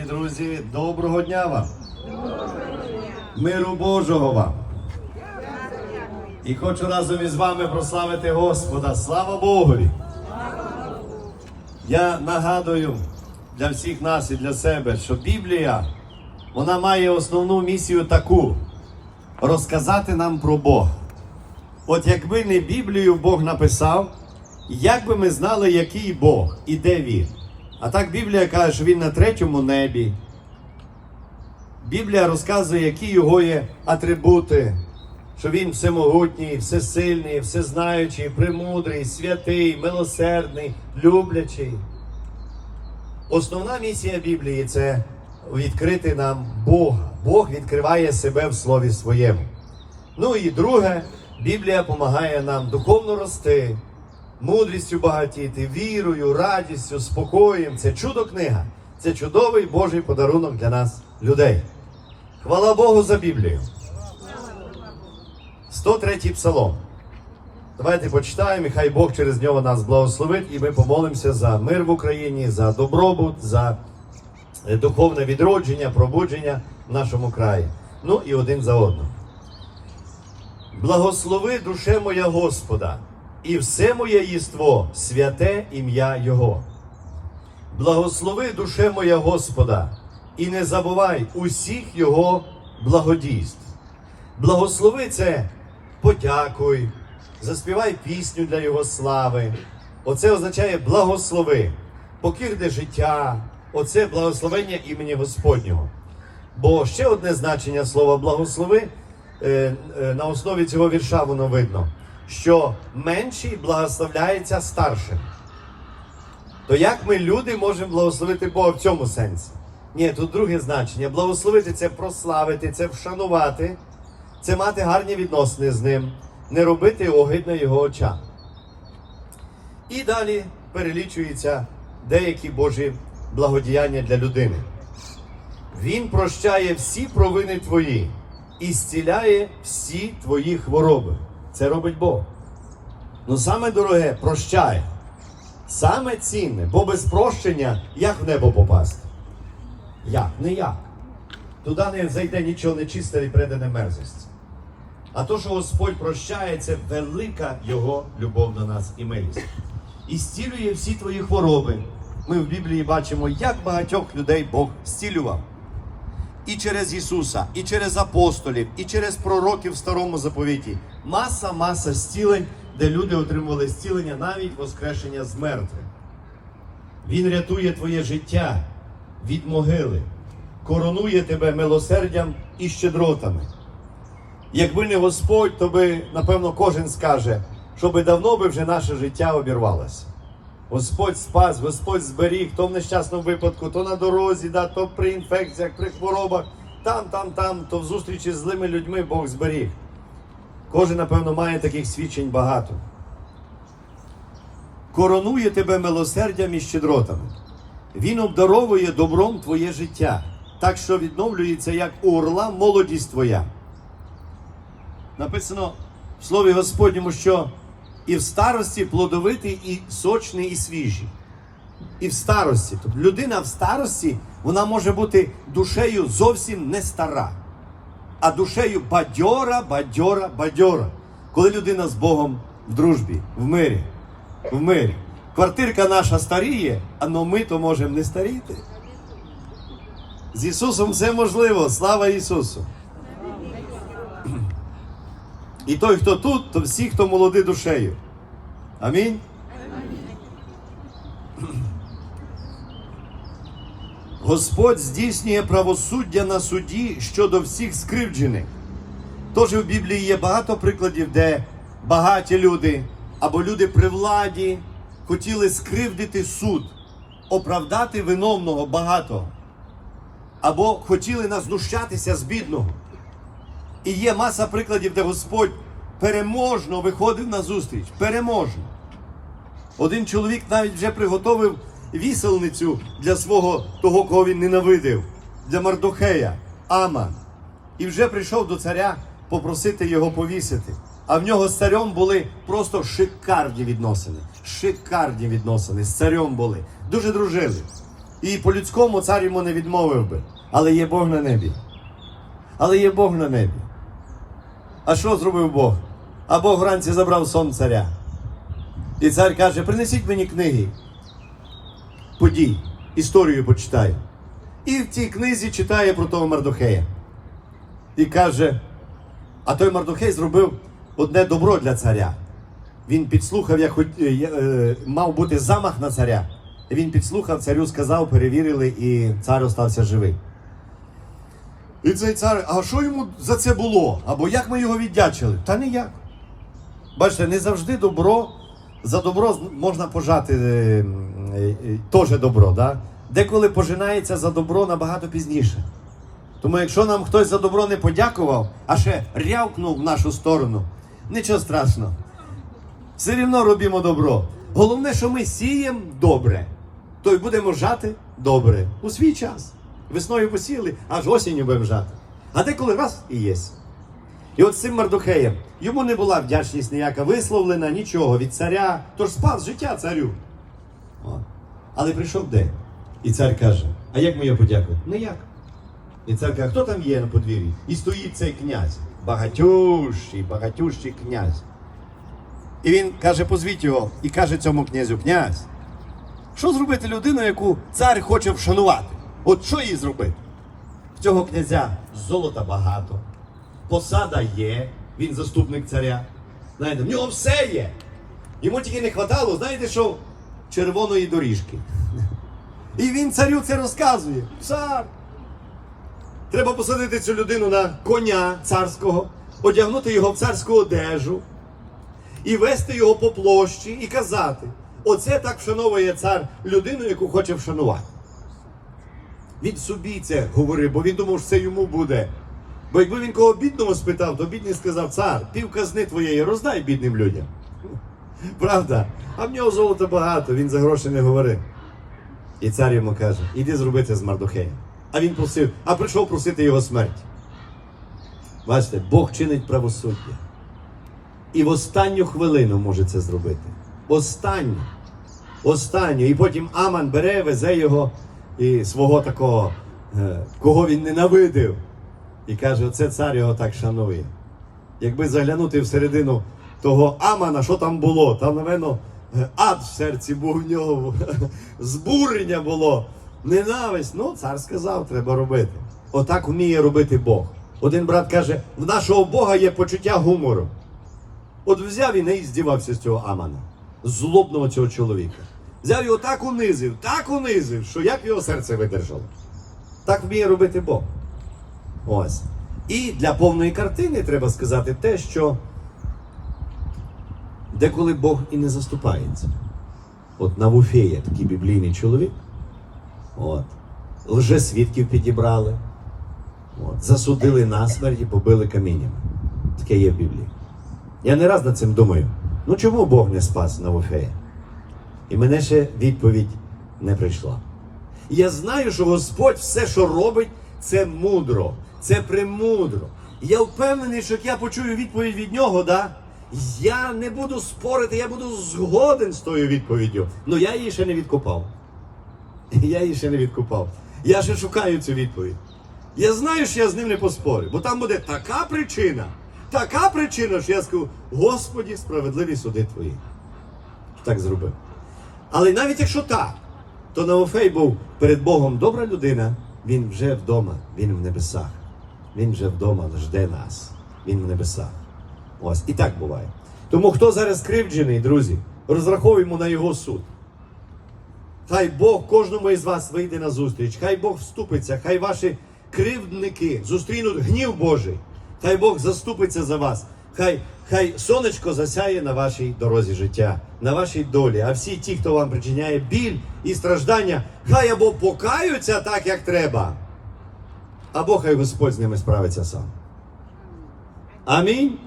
Друзі, доброго дня вам! Миру Божого вам! І хочу разом із вами прославити Господа. Слава Богові! Я нагадую для всіх нас і для себе, що Біблія вона має основну місію таку розказати нам про Бога. От якби не Біблію Бог написав, як би ми знали, який Бог і де він. А так Біблія каже, що він на третьому небі. Біблія розказує, які його є атрибути, що він всемогутній, всесильний, всезнаючий, премудрий, святий, милосердний, люблячий. Основна місія Біблії це відкрити нам Бога. Бог відкриває себе в Слові Своєму. Ну і друге, Біблія допомагає нам духовно рости, мудрістю багатіти, вірою, радістю, спокоєм. Це чудо книга. Це чудовий Божий подарунок для нас, людей. Хвала Богу за Біблію. 103 псалом. Давайте почитаємо, і хай Бог через нього нас благословить, і ми помолимося за мир в Україні, за добробут, за е, духовне відродження, пробудження в нашому краї. Ну і один за одним. Благослови душе моя Господа, і все моє єство, святе ім'я Його. Благослови душе моя Господа, і не забувай усіх Його благодійств. Благослови це подякуй, заспівай пісню для Його слави. Оце означає благослови, покірне життя, оце благословення імені Господнього. Бо ще одне значення слова благослови е, е, на основі цього вірша воно видно, що менший благословляється старшим. То як ми, люди, можемо благословити Бога в цьому сенсі? Ні, тут друге значення. Благословити це прославити, це вшанувати, це мати гарні відносини з ним, не робити огидно його очам. І далі перелічуються деякі Божі благодіяння для людини. Він прощає всі провини твої і зціляє всі твої хвороби. Це робить Бог. Ну саме дороге прощає. Саме цінне, бо без прощення як в небо попасти? Як? Не як. Туди не зайде нічого нечисте і придане мерзость. А то, що Господь прощає, це велика Його любов до нас і милість. І зцілює всі твої хвороби. Ми в Біблії бачимо, як багатьох людей Бог зцілював. І через Ісуса, і через апостолів, і через пророків в старому заповіті. Маса, маса зцілень, де люди отримували зцілення, навіть воскрешення з мертвих. Він рятує твоє життя від могили, коронує тебе милосердям і щедротами. Якби не Господь, то би, напевно, кожен скаже, що би давно би вже наше життя обірвалося. Господь спас, Господь зберіг, то в нещасному випадку, то на дорозі, да, то при інфекціях, при хворобах, там, там, там, то в зустрічі з злими людьми Бог зберіг. Кожен, напевно, має таких свідчень багато. Коронує тебе милосердям і щедротами. Він обдаровує добром твоє життя, так що відновлюється, як у орла молодість твоя. Написано в Слові Господньому, що і в старості плодовитий, і сочний, і свіжий. І в старості. Тобто людина в старості вона може бути душею зовсім не стара, а душею бадьора, бадьора, бадьора. Коли людина з Богом в дружбі, в мирі, в мирі. Квартирка наша старіє, а ми то можемо не старіти. З Ісусом все можливо. Слава Ісусу! І той, хто тут, то всі, хто молоді душею. Амінь. Господь здійснює правосуддя на суді щодо всіх скривджених. Тож в Біблії є багато прикладів, де багаті люди або люди при владі хотіли скривдити суд, оправдати виновного багатого, або хотіли назнущатися з бідного. І є маса прикладів, де Господь переможно виходив на зустріч. Переможно. Один чоловік навіть вже приготовив віселницю для свого того, кого він ненавидив, для Мардохея, Аман. І вже прийшов до царя попросити його повісити. А в нього з царем були просто шикарні відносини. Шикарні відносини з царем були. Дуже дружили. І по-людському цар йому не відмовив би. Але є Бог на небі. Але є Бог на небі. А що зробив Бог? А Бог вранці забрав сон царя. І цар каже: принесіть мені книги. Подій, історію почитаю. І в цій книзі читає про того Мардухея. І каже: а той Мардухей зробив одне добро для царя. Він підслухав, як е, е, мав бути замах на царя. Він підслухав, царю сказав, перевірили, і цар остався живий. І цей цар, а що йому за це було? Або як ми його віддячили? Та ніяк. Бачите, не завжди добро, за добро можна пожати е, е, е, теж добро. Да? Деколи пожинається за добро набагато пізніше. Тому якщо нам хтось за добро не подякував, а ще рявкнув в нашу сторону, нічого страшного. Все рівно робимо добро. Головне, що ми сіємо добре, то й будемо жати добре у свій час. Весною посіяли, аж осінню будемо жати. А деколи раз і є. І от цим Мардухеєм йому не була вдячність ніяка висловлена, нічого від царя, тож спас життя царю. От. Але прийшов день. І цар каже: А як його подякувати? Ніяк. І цар каже, хто там є на подвір'ї? І стоїть цей князь. Багатющий, багатющий князь. І він каже, позвіть його, і каже цьому князю, князь, що зробити людину, яку цар хоче вшанувати? От що їй зробити? В цього князя золота багато, посада є, він заступник царя. Знаєте, в нього все є. Йому тільки не хватало, знаєте що? Червоної доріжки. І він царю це розказує. Цар. Треба посадити цю людину на коня царського, одягнути його в царську одежу і вести його по площі і казати: оце так вшановує цар людину, яку хоче вшанувати. Він собі це говорив, бо він думав, що це йому буде. Бо якби він кого бідного спитав, то бідний сказав, цар, пів казни твоєї роздай бідним людям. Правда? А в нього золота багато, він за гроші не говорив. І цар йому каже: іди зроби це з Мардухеєм. А він просив, а прийшов просити його смерті. Бачите, Бог чинить правосуддя. І в останню хвилину може це зробити. Останню. Останню. І потім Аман бере, везе його і свого такого, е, кого він ненавидив. І каже, оце цар його так шанує. Якби заглянути всередину того Амана, що там було, там, напевно, е, ад в серці був в нього, збурення було, ненависть. Ну, цар сказав, треба робити. Отак вміє робити Бог. Один брат каже: в нашого Бога є почуття гумору. От взяв і не здівався з цього Амана, злобного цього чоловіка. Взяв його так унизив, так унизив, що як його серце видержало. Так вміє робити Бог. Ось. І для повної картини треба сказати те, що деколи Бог і не заступається. От Навуфея, такий біблійний чоловік. От. Лжесвідків підібрали. От. Засудили насмерть і побили каміннями. Таке є в Біблії. Я не раз над цим думаю. Ну чому Бог не спас Навуфея? І мене ще відповідь не прийшла. Я знаю, що Господь все, що робить, це мудро, це премудро. Я впевнений, що як я почую відповідь від нього, да, я не буду спорити, я буду згоден з тою відповіддю. Ну я її ще не відкопав. Я її ще не відкопав. Я ще шукаю цю відповідь. Я знаю, що я з ним не поспорю, бо там буде така причина, така причина, що я скажу, Господі, справедливі суди твої. Так зробив. Але навіть якщо так, то Неофей був перед Богом добра людина, він вже вдома, він в небесах. Він вже вдома жде нас. Він в небесах. Ось і так буває. Тому хто зараз скривджений, друзі, розраховуємо на його суд. Хай Бог кожному із вас вийде на зустріч, хай Бог вступиться, хай ваші кривдники зустрінуть гнів Божий. Хай Бог заступиться за вас. Хай, хай сонечко засяє на вашій дорозі життя, на вашій долі. А всі ті, хто вам причиняє біль і страждання, хай або покаються так, як треба, або хай Господь з ними справиться сам. Амінь.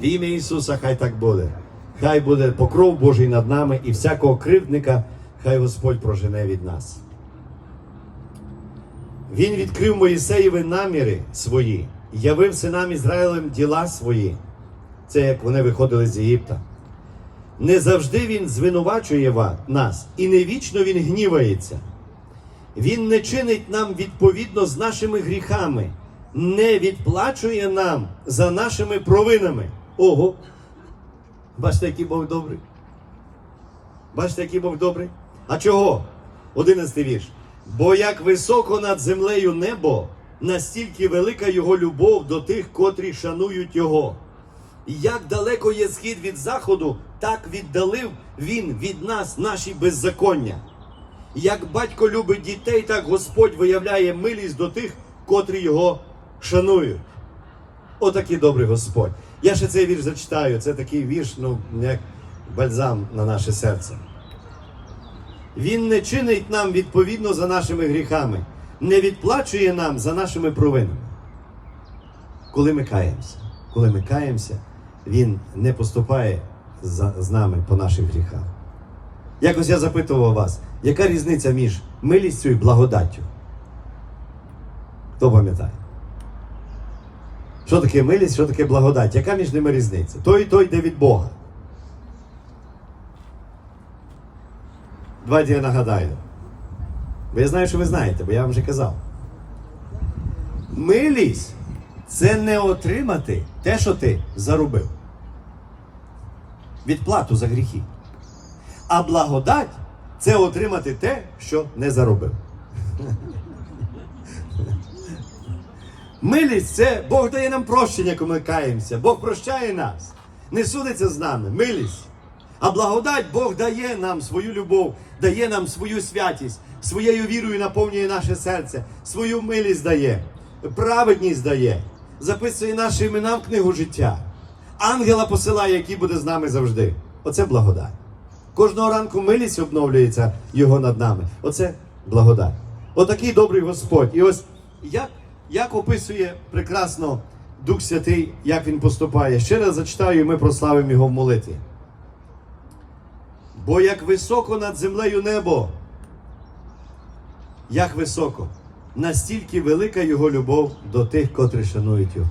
В ім'я Ісуса хай так буде. Хай буде покров Божий над нами і всякого кривдника, хай Господь прожене від нас. Він відкрив Моїсеєві наміри свої, явив синам Ізраїлем діла свої. Це як вони виходили з Єгипта. Не завжди він звинувачує нас, і не вічно він гнівається. Він не чинить нам відповідно з нашими гріхами, не відплачує нам за нашими провинами. Ого! Бачите, який Бог добрий. Бачите, який Бог добрий? А чого? Одинадцятий вірш. Бо як високо над землею небо, настільки велика його любов до тих, котрі шанують його. Як далеко є схід від заходу, так віддалив він від нас наші беззаконня. Як батько любить дітей, так Господь виявляє милість до тих, котрі його шанують. Отакий добрий Господь. Я ще цей вірш зачитаю. Це такий вірш, ну, як бальзам на наше серце. Він не чинить нам відповідно за нашими гріхами, не відплачує нам за нашими провинами. Коли ми каємося, коли ми каємося, Він не поступає з нами по наших гріхах. Якось я запитував вас, яка різниця між милістю і благодаттю? Хто пам'ятає? Що таке милість, що таке благодать? Яка між ними різниця? Той і той йде від Бога. Давайте я нагадаю. Бо я знаю, що ви знаєте, бо я вам вже казав. Милість це не отримати те, що ти заробив. Відплату за гріхи. А благодать це отримати те, що не заробив. Милість це Бог дає нам прощення, коли ми каємося. Бог прощає нас, не судиться з нами. Милість. А благодать Бог дає нам свою любов, дає нам свою святість, своєю вірою наповнює наше серце, свою милість дає, праведність дає, записує наші імена в книгу життя. Ангела посилає, який буде з нами завжди. Оце благодать. Кожного ранку милість обновлюється його над нами. Оце благодать. Отакий добрий Господь. І ось як, як описує прекрасно Дух Святий, як він поступає. Ще раз зачитаю, і ми прославимо його в молитві. Бо як високо над землею небо, як високо, настільки велика його любов до тих, котрі шанують його.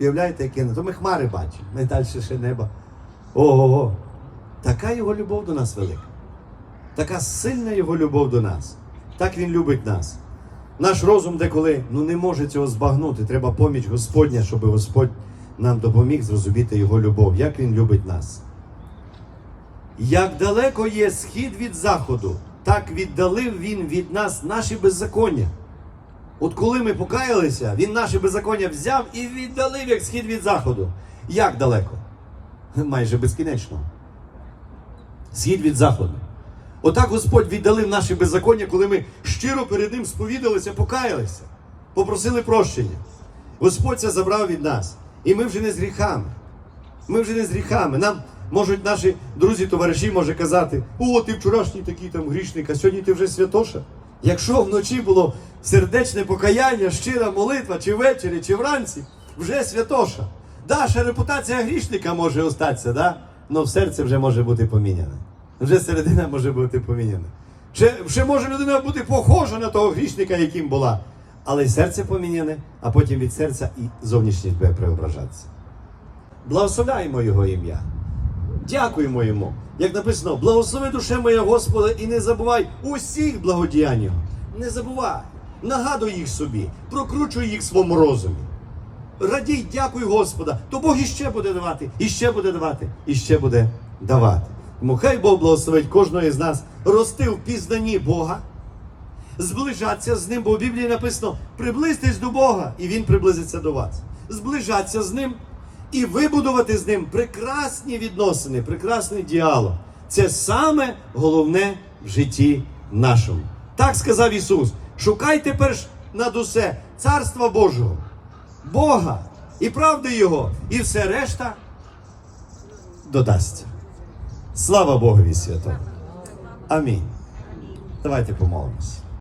Уявляєте, яке то ми хмари бачимо, далі ще небо. Ого-го. Така його любов до нас велика. Така сильна його любов до нас. Так він любить нас. Наш розум деколи ну, не може цього збагнути. Треба поміч Господня, щоб Господь нам допоміг зрозуміти його любов, як він любить нас. Як далеко є схід від заходу, так віддалив він від нас наші беззаконня. От коли ми покаялися, він наші беззаконня взяв і віддалив як схід від заходу. Як далеко? Майже безкінечно. Схід від заходу. Отак Господь віддалив наші беззаконня, коли ми щиро перед Ним сповідалися, покаялися, попросили прощення. Господь це забрав від нас. І ми вже не з гріхами. Ми вже не з гріхами. Нам можуть наші друзі, товариші може казати, о, ти вчорашній такий там грішник, а сьогодні ти вже святоша. Якщо вночі було сердечне покаяння, щира молитва, чи ввечері, чи вранці, вже святоша. Да, репутація грішника може остатися, да? але в серці вже може бути поміняна. Вже середина може бути поміняна. Ще, ще може людина бути похожа на того грішника, яким була. Але й серце поміняне, а потім від серця і зовнішність буде преображатися. Благословляємо Його ім'я. Дякуємо йому. Як написано, благослови душе моя Господа і не забувай усіх благодіянь Його. Не забувай. Нагадуй їх собі, прокручуй їх в своєму розумі. Радій, дякуй Господа, то Бог іще буде давати, іще буде давати, іще буде давати. Тому хай Бог благословить кожного з нас рости в пізнанні Бога, зближатися з ним, бо в Біблії написано: приблизьтесь до Бога, і Він приблизиться до вас. Зближатися з ним і вибудувати з ним прекрасні відносини, прекрасний діалог. Це саме головне в житті нашому. Так сказав Ісус: шукайте перш над усе Царства Божого, Бога і правди Його, і все решта додасться. Слава Богові святому. Амінь. Давайте помолимось.